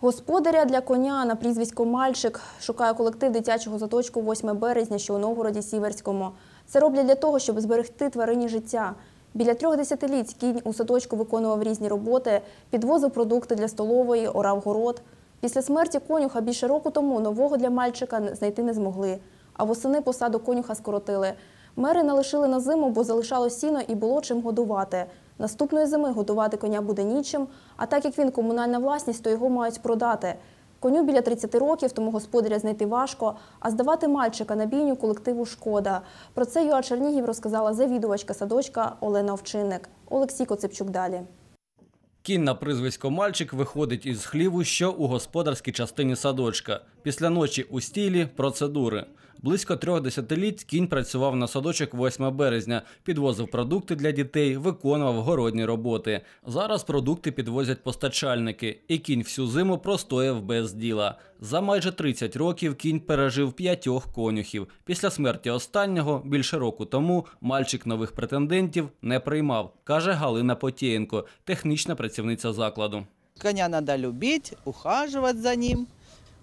Господаря для коня на прізвисько Мальчик шукає колектив дитячого заточку 8 березня, що у Новгороді Сіверському. Це роблять для того, щоб зберегти тварині життя. Біля трьох десятиліть кінь у садочку виконував різні роботи, підвозив продукти для столової, орав город. Після смерті конюха більше року тому нового для мальчика знайти не змогли. А восени посаду конюха скоротили. Мери налишили на зиму, бо залишало сіно і було чим годувати. Наступної зими годувати коня буде нічим, а так як він комунальна власність, то його мають продати. Коню біля 30 років, тому господаря знайти важко, а здавати мальчика на бійню колективу шкода. Про це ЮА Чернігів розказала завідувачка садочка Олена Овчинник. Олексій Коцепчук далі. Кінь на прізвисько Мальчик виходить із хліву, що у господарській частині садочка. Після ночі у стілі процедури. Близько трьох десятиліть кінь працював на садочок 8 березня, підвозив продукти для дітей, виконував городні роботи. Зараз продукти підвозять постачальники, і кінь всю зиму простояв без діла. За майже 30 років кінь пережив п'ятьох конюхів. Після смерті останнього, більше року тому, мальчик нових претендентів не приймав, каже Галина Потєєнко, технічна працівниця закладу. Коня надо любить, ухаживать за ним.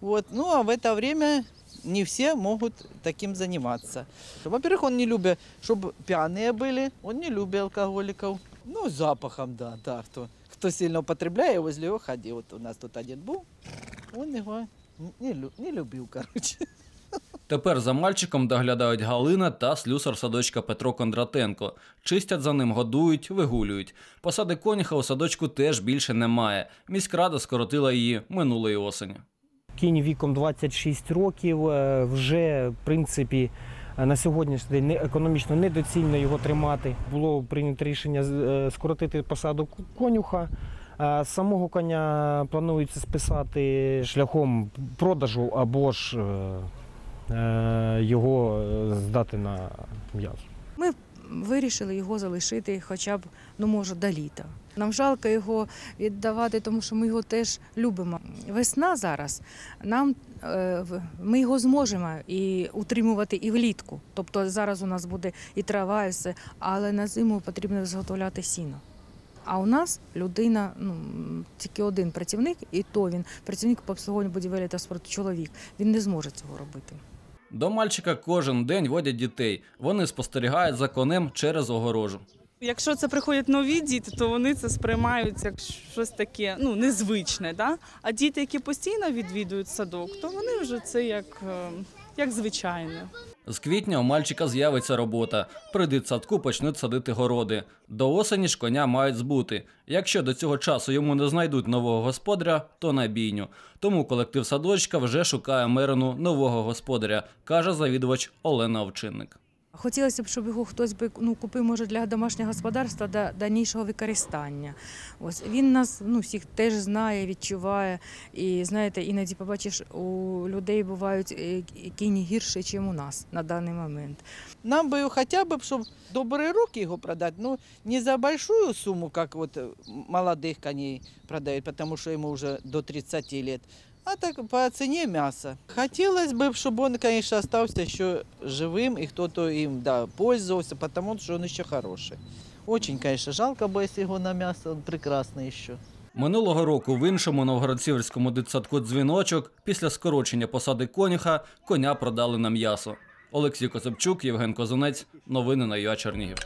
Вот. Ну а в это время не все могут таким заниматься. Во-первых, он не любит, чтобы пьяные были, он не любит алкоголиков. Ну, с запахом, да, да. Кто, кто сильно употребляет, возле его ходи. Вот у нас тут один был, он его не, лю- не любил, короче. Тепер за мальчиком доглядають Галина та слюсар садочка Петро Кондратенко. Чистять за ним, годують, вигулюють. Посади коніха у садочку теж більше немає. Міськрада скоротила її минулої осені. Кінь віком 26 років е, вже в принципі е, на сьогоднішній день економічно недоцільно його тримати. Було прийнято рішення е, скоротити посаду конюха. Самого коня планується списати шляхом продажу або ж його здати на м'ясо. Ми вирішили його залишити хоча б, ну може, до літа. Нам жалко його віддавати, тому що ми його теж любимо. Весна зараз нам е, ми його зможемо і утримувати і влітку. Тобто зараз у нас буде і трава, і все, але на зиму потрібно зготовляти сіно. А у нас людина, ну тільки один працівник, і то він працівник по обслуговуванню будівель та спорту чоловік. Він не зможе цього робити. До мальчика кожен день водять дітей. Вони спостерігають за конем через огорожу. Якщо це приходять нові діти, то вони це сприймають як щось таке ну незвичне. Да? А діти, які постійно відвідують садок, то вони вже це як, е, як звичайне. З квітня у мальчика з'явиться робота. При дитсадку почнуть садити городи. До осені ж коня мають збути. Якщо до цього часу йому не знайдуть нового господаря, то на бійню. Тому колектив садочка вже шукає мерину нового господаря, каже завідувач Олена Овчинник. Хотілося б, щоб його хтось би ну, купив, може, для домашнього господарства до дальнішого використання. Ось він нас ну, всіх теж знає, відчуває. І знаєте, іноді побачиш, у людей бувають е, кінь гірше, ніж у нас на даний момент. Нам бы хотя бы, чтобы добрые руки его продать, ну, не за большую сумму, как вот э, молодых коней продают, потому что ему уже до 30 лет, а так по цене мяса. Хотелось бы, чтобы он, конечно, остался еще живым, и кто-то им, да, пользовался, потому что он еще хороший. Очень, конечно, жалко бы, если его на мясо, он прекрасный еще. Минулого року в іншому новгородцівському дитсадку дзвіночок після скорочення посади конюха коня продали на м'ясо. Олексій Козубчук, Євген Козунець. Новини на ЮА Чернігів.